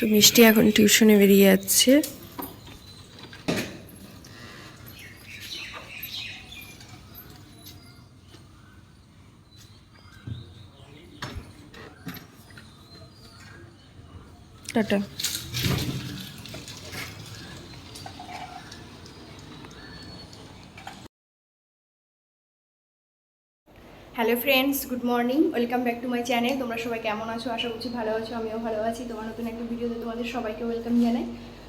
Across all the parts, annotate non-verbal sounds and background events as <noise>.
তো মিষ্টি এখন টিউশনে বেরিয়ে যাচ্ছে। Tata. Hello friends good morning welcome back to my channel তোমরা সবাই কেমন আছো? আশা করছি ভালো আছো, আমিও ভালো আছি। তোমার নতুন একটা ভিডিওতে তোমাদের সবাইকে ওয়েলকাম জানাই।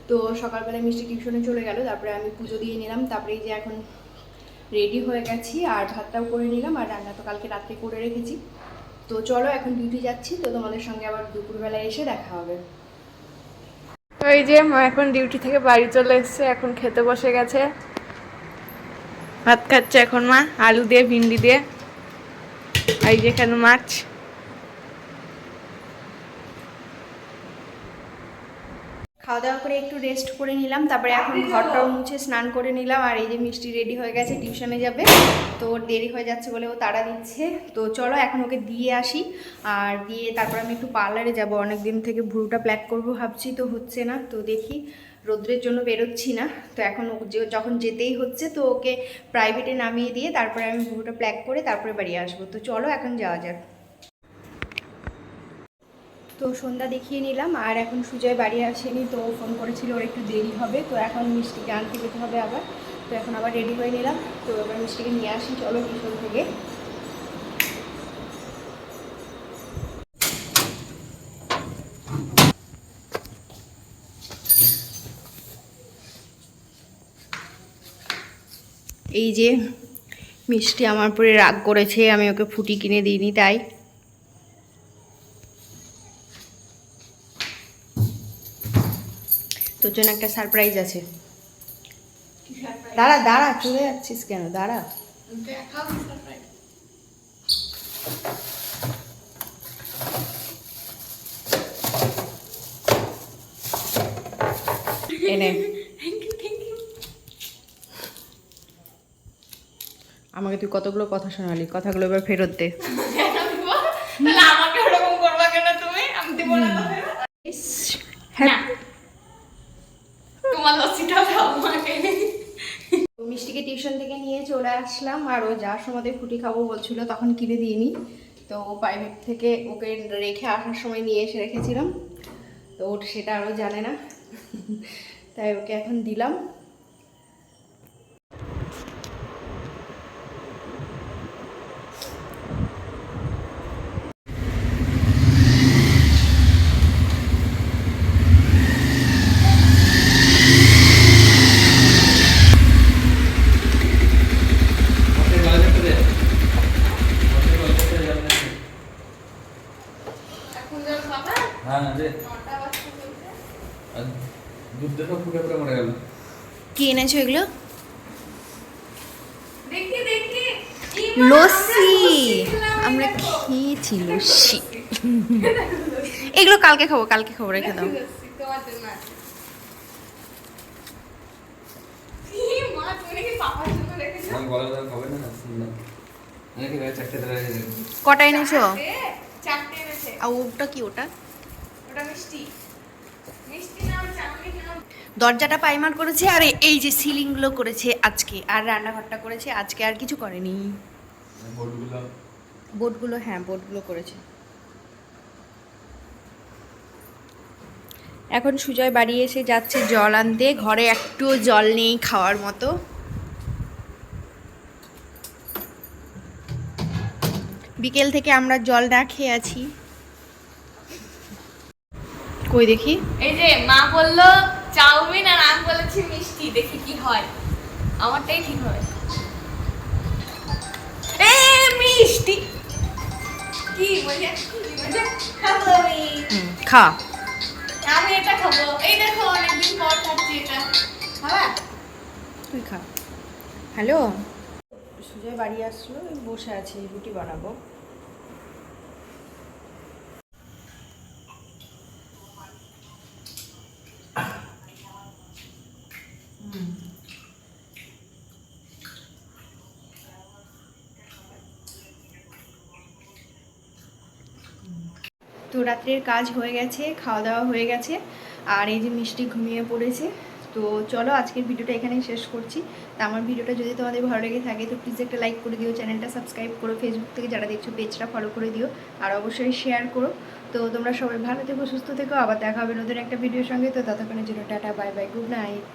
তো সকালবেলায় মিষ্টি টিউশনে চলে গেল, তারপরে আমি পুজো দিয়ে নিলাম। তারপরে যে এখন রেডি হয়ে গেছি, আর ভাতটাও করে নিলাম, আর রান্না তো কালকে রাত্রে করে রেখেছি। তো চলো এখন ডিউটি যাচ্ছি, তো তোমাদের সঙ্গে আবার দুপুরবেলায় এসে দেখা হবে। ওই যে এখন ডিউটি থেকে বাড়ি চলে এসেছে, এখন খেতে বসে গেছে। ভাত খাচ্ছে এখন মা, আলু দিয়ে, ভিন্ডি দিয়ে। এই যে এখানে মাছ খাওয়া দাওয়া করে একটু রেস্ট করে নিলাম তারপরে এখন ঘরটাও মুছে স্নান করে নিলাম আর এই যে মিষ্টি রেডি হয়ে গেছে টিউশনে যাবে তো ওর দেরি হয়ে যাচ্ছে বলে ও তাড়া দিচ্ছে তো চলো এখন ওকে দিয়ে আসি আর দিয়ে তারপর আমি একটু পার্লারে যাব অনেক দিন থেকে ভ্রুটা প্ল্যাক করব ভাবছি তো হচ্ছে না তো দেখি রোদ্রের জন্য বেরোচ্ছি না তো এখন ও যে- যখন যেতেই হচ্ছে তো ওকে প্রাইভেটে নামিয়ে দিয়ে তারপরে আমি ভ্রুটা প্ল্যাক করে তারপরে বাড়ি আসব তো চলো এখন যাওয়া যাক। তো সন্ধ্যা দেখিয়ে নিলাম, আর এখন সুজয় বাড়ি আসেনি, তো ফোন করেছিল ওর একটু দেরি হবে, তো এখন মিষ্টিকে আনতে যেতে হবে আবার, তো এখন আবার রেডি হয়ে নিলাম, তো এবার মিষ্টিকে নিয়ে আসি, চলো টিউশন থেকে। এই যে মিষ্টি আমার উপরে রাগ করেছে, আমি ওকে ফুটি কিনে দিইনি তাই। তোর জন্য একটা সারপ্রাইজ আছে। দাঁড়া দাঁড়া চলে যাচ্ছিস কেন? দাঁড়া। এনে আমাকে তুই কতগুলো কথা শোনালি? কথাগুলো এবার ফেরত দে তাহলে আমাকে ওরকম করবা কেন তুমি আমি দিব না তো ফেরত। না তোমার লস্যিটা দাও আমাকে মিষ্টিকে টিউশন থেকে নিয়ে চলে আসলাম আর ও যার সময় ফুটি খাব বলছিল, তখন কিনে দিইনি। তো প্রাইভেট থেকে ওকে রেখে আসার সময় নিয়ে এসে রেখেছিলাম। তো ওর সেটা আরও জানে না। <laughs> তাই ওকে এখন দিলাম এখন যখন হ্যাঁ ফুটে ফুটে মরে গেল। কি এনেছো এগুলো? লস্যি। আমরা খেয়েছি লস্যি। এগুলো কালকে খাব কালকে খাব রেখে দাও। কটা এনেছো? ওটা কি ওটা? দরজাটা পাইমার করেছে আর এই যে সিলিংগুলো করেছে আজকে আর রান্নাঘরটা করেছে আজকে আর কিছু করেনি। বোর্ডগুলো? বোর্ডগুলো হ্যাঁ বোর্ডগুলো করেছে। এখন সুজয় বাড়ি এসে যাচ্ছে জল আনতে ঘরে একটুও জল নেই খাওয়ার মতো। বিকেল থেকে আমরা জল না খেয়ে আছি। কই দেখি? এই যে মা বলল চাউমিন আর আমি বলেছি মিষ্টি দেখি কি হয়। আমারটাই ঠিক হবে এ মিষ্টি! কি মজা খাব আমি। খা। আমি এটা খাব। এই দেখো অনেকদিন পর খাচ্ছি এটা। তুই খা। হ্যালো? সুজয় বাড়ি আসলো বসে আছি রুটি বানাবো। তো রাত্রের কাজ হয়ে গেছে খাওয়া দাওয়া হয়ে গেছে, আর এই যে মিষ্টি ঘুমিয়ে পড়েছে। তো চলো আজকের ভিডিওটা এখানেই শেষ করছি। তা আমার ভিডিওটা যদি তোমাদের ভালো লেগে থাকে, তো প্লিজ একটা লাইক করে দিও, চ্যানেলটা সাবস্ক্রাইব করো ফেসবুক থেকে যারা দেখছ পেজটা ফলো করে দিও, আর অবশ্যই শেয়ার করো। তো তোমরা সবাই ভালো থেকো, সুস্থ থেকো, আবার দেখা হবে নতুন একটা ভিডিওর সঙ্গে। তো ততক্ষণের জন্য tata bye bye good night